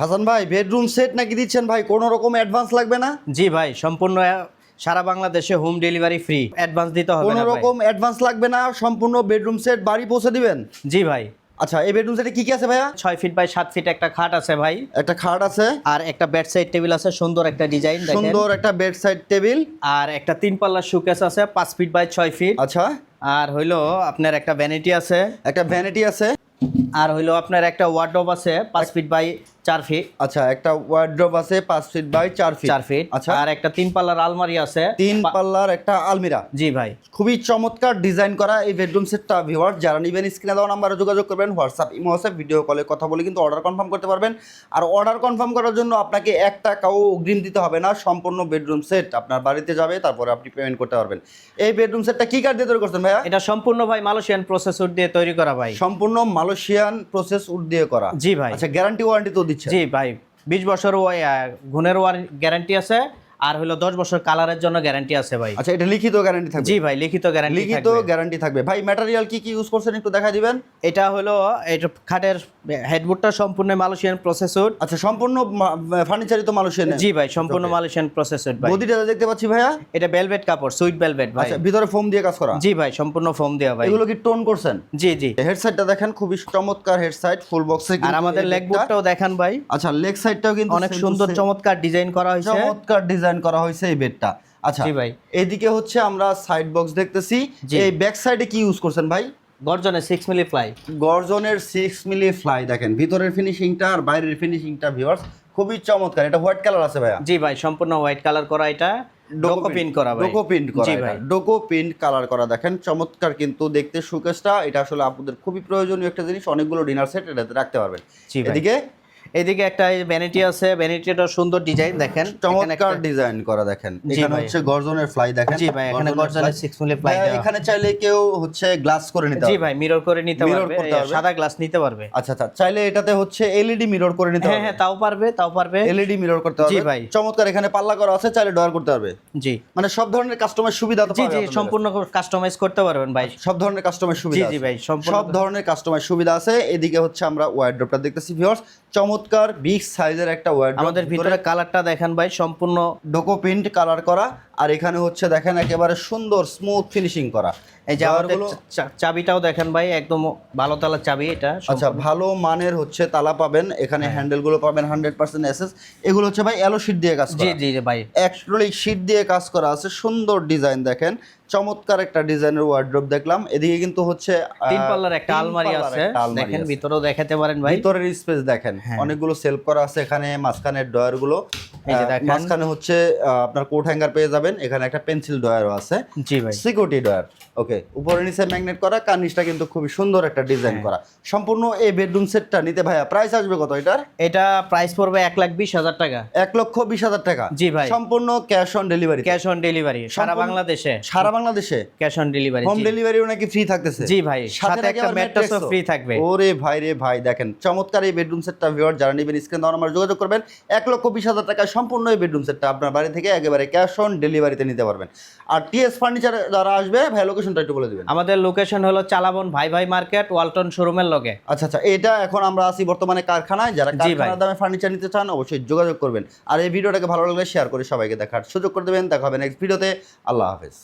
হাসান ভাই bedroom set নাকি দিচ্ছেন ভাই? কোনো রকম অ্যাডভান্স লাগবে না? জি ভাই সম্পূর্ণ সারা বাংলাদেশে হোম ডেলিভারি ফ্রি অ্যাডভান্স দিতে হবে কোনো রকম অ্যাডভান্স লাগবে না সম্পূর্ণ বেডরুম সেট বাড়ি পৌঁছে দিবেন? জি ভাই। আচ্ছা এই বেডরুম সেটে কি কি আছে ভাইয়া? ছয় ফিট বাই সাত ফিট একটা খাট আছে ভাই। একটা খাট আছে। আর একটা বেড সাইড টেবিল আছে সুন্দর একটা ডিজাইন সুন্দর একটা বেড সাইড টেবিল আর একটা তিন পাল্লার সুকেস আছে পাঁচ ফিট বাই ছয় ফিট আচ্ছা। আর হইল আপনার একটা ভ্যানিটি আছে। একটা ভ্যানিটি আছে। আর হইল আপনার একটা ওয়ার্ডরোব আছে পাঁচ ফিট বাই চার ফিট আচ্ছা একটা ওয়ার্ড্রপ আছে পাঁচ ফিট বাই চার ফিট চার ফিট আচ্ছা। আর একটা তিন পাল্লার আলমারি আছে। তিন পাল্লার একটা আলমিরা। জি ভাই। খুবই চমৎকার ডিজাইন করা এই বেডরুম সেটটা ভিওয়ার যারা নেবেন স্ক্রিনে দেওয়া নাম্বারে যোগাযোগ করবেন হোয়াটসঅ্যাপ ইমো হোয়াটসঅ্যাপ ভিডিও কলে কথা বলে কিন্তু অর্ডার কনফার্ম করতে পারবেন। আর অর্ডার কনফার্ম করার জন্য আপনাকে এক টাকাও অগ্রিম দিতে হবে না সম্পূর্ণ বেডরুম সেট আপনার বাড়িতে যাবে তারপরে আপনি পেমেন্ট করতে পারবেন। এই বেডরুম সেটটা কি কাঠ দিয়ে তৈরি করছেন ভাইয়া? এটা সম্পূর্ণ ভাই মালয়েশিয়ান প্রসেসর দিয়ে তৈরি করা ভাই। সম্পূর্ণ মালয়েশিয়ান প্রসেস উড দিয়ে করা। জি ভাই। আচ্ছা গ্যারান্টি ওয়ারেন্টি তো দিচ্ছে। জি ভাই বিশ বছর গুণের ওয়ার গ্যারান্টি আছে। আর হলো দশ বছর কালারের জন্য গ্যারান্টি আছে ভাই। আচ্ছা এটা লিখিত গ্যারান্টি থাকবে? জি ভাই লিখিত গ্যারান্টি লিখিত গ্যারান্টি থাকবে। ভাই ম্যাটেরিয়াল কি কি ইউজ করছেন একটু দেখা দিবেন? এটা হলো এটা খাটের হেডবোর্ডটা সম্পূর্ণ মালয়েশিয়ান প্রসেসর আচ্ছা সম্পূর্ণ ফার্নিচারই তো মালয়েশিয়ান জি ভাই সম্পূর্ণ মালয়েশিয়ান প্রসেসর ভাই। গদিটা দেখতে পাচ্ছি ভাইয়া। এটা ভেলভেট কাপড় সুইট ভেলভেট ভাই। আচ্ছা ভিতরে ফোম দিয়ে কাজ করা? জি ভাই সম্পূর্ণ ফোম দেওয়া ভাই। এগুলো কি টোন করছেন? জি জি। হেডসাইডটা দেখেন খুবই চমৎকার হেডসাইড ফুল বক্সে আর আমাদের লেগ বোর্ডটাও দেখেন ভাই। আচ্ছা লেগ সাইডটাও কিন্তু অনেক সুন্দর চমৎকার ডিজাইন করা হয়েছে। চমৎকার ডিজাইন করা হয়েছে এই বেডটা। আচ্ছা ভাই। এইদিকে হচ্ছে আমরা সাইড বক্স দেখতেছি। এই ব্যাক সাইডে কি ইউজ করছেন ভাই? গর্জনে সিক্স মিলি ফ্লাই গর্জনের সিক্স মিলি ফ্লাই দেখেন ভিতরের ফিনিশিংটা আর বাইরের ফিনিশিংটা ভিউয়ার্স খুবই চমৎকার। এটা হোয়াইট কালার আছে ভাইয়া? জি ভাই সম্পূর্ণ হোয়াইট কালার করা এটা। ডোকো প্রিন্ট করা ভাই। ডোকো প্রিন্ট করা। ভাই। ডোকো প্রিন্ট কালার করা দেখেন চমৎকার কিন্তু দেখতে সুকেশটা এটা আসলে আপনাদের খুবই প্রয়োজনীয় একটা জিনিস। অনেকগুলো ডিনার সেট এটাতে রাখতে পারবেন। এদিকে এদিকে একটা ভ্যানিটি আছে ভ্যানিটিটা সুন্দর ডিজাইন দেখেন। চমৎকার ডিজাইন করা দেখেন। এখানে হচ্ছে গর্জনের ফ্লাই দেখেন। জি ভাই এখানে গর্জনের সিক্স মিলি ফ্লাই ভাইয়া, এখানে চাইলে কেউ হচ্ছে গ্লাস করে নিতে পারবে। জি ভাই মিরর করে নিতে পারবে। সাদা গ্লাস নিতে পারবে। আচ্ছা আচ্ছা চাইলে এটাতে হচ্ছে এলইডি মিরর করে নিতে হ্যাঁ পারবে হ্যাঁ তাও পারবে তাও পারবে। এলইডি মিরর করতে পারবে জি ভাই। চমৎকার এখানে পাল্লা করা আছে চাইলে ডয়ার করতে পারবে। জি। মানে সব ধরনের কাস্টমার সুবিধা তো পাবেন জি জি সম্পূর্ণ কাস্টমাইজ করতে পারবেন ভাই। সব ধরনের কাস্টমার সুবিধা জি জি ভাই সব ধরনের কাস্টমার সুবিধা আছে। এদিকে হচ্ছে আমরা ওয়ার্ড্রপটা দেখতেছি ভিউয়ার্স চমৎকার বিগ সাইজের একটা ওয়ার্ড আমাদের ভিতরে কালারটা দেখেন ভাই সম্পূর্ণ ডোকো প্রিন্ট কালার করা। আর এখানে হচ্ছে দেখেন একেবারে সুন্দর স্মুথ ফিনিশিং করা। এই যে চাবিটাও দেখেন ভাই একদম ভালো তালার চাবি এটা আচ্ছা ভালো মানের হচ্ছে তালা পাবেন। এখানে হ্যাঁ। হ্যান্ডেলগুলো পাবেন হান্ড্রেড পার্সেন্ট এসএস এগুলো হচ্ছে ভাই অ্যালো শিট দিয়ে কাজ জি করা। জি জি ভাই। অ্যাকচুয়ালি শিট দিয়ে কাজ করা আছে। সুন্দর ডিজাইন দেখেন। চমৎকার একটা ডিজাইনের ওয়ার্ড্রপ দেখলাম এদিকে কিন্তু হচ্ছে তিন পাল্লার একটা আলমারি আছে দেখেন। ভিতরেও দেখাতে পারেন ভাই ভিতরের স্পেস দেখেন হ্যাঁ। অনেকগুলো সেলফ করা আছে এখানে মাঝখানের ড্রয়ারগুলো। মাঝখানে হচ্ছে আপনার কোট হ্যাঙ্গার পেয়ে যাবেন। এখানে একটা পেন্সিল ডয়ারও আছে। জি ভাই। সিকিউরিটি ডয়ার ওকে উপরে নিচে ম্যাগনেট করা কার্নিশটা কিন্তু খুবই সুন্দর একটা ডিজাইন হ্যাঁ। করা। সম্পূর্ণ এই বেডরুম সেটটা নিতে ভাইয়া প্রাইস আসবে কত এটার? এটা প্রাইস পড়বে এক লাখ বিশ হাজার টাকা। এক লক্ষ বিশ হাজার টাকা। জি ভাই। সম্পূর্ণ cash on delivery cash on delivery সারা বাংলাদেশে। সারা বাংলাদেশে। ক্যাশ অন ডেলিভারি হোম ডেলিভারিও নাকি ফ্রি থাকতেছে। জি ভাই, সাথে একটা ম্যাট্রেসও free থাকবে। ওরে ভাই রে ভাই দেখেন চমৎকার এই বেডরুম সেটটা ভিউয়ার যারা নেবেন স্ক্রিন দেওয়ার আমার যোগাযোগ করবেন। এক লক্ষ বিশ হাজার টাকায় সম্পূর্ণ এই বেডরুম সেটটা আপনার বাড়ি থেকে একেবারে ক্যাশ অন ডেলিভারিতে নিতে পারবেন। আর টিএস ফার্নিচার যারা আসবে ভাই লোকেশনটা একটু বলে দেবেন। আমাদের লোকেশন হলো চালাবন ভাই ভাই মার্কেট ওয়ালটন শোরুমের লগে। আচ্ছা আচ্ছা এটা এখন আমরা আছি বর্তমানে কারখানায়। যারা কারখানার দামে ফার্নিচার নিতে চান অবশ্যই যোগাযোগ করবেন। আর এই ভিডিওটাকে ভালো লাগলে শেয়ার করে সবাইকে দেখার সুযোগ করে দেবেন। দেখা হবে নেক্সট ভিডিওতে আল্লাহ হাফেজ।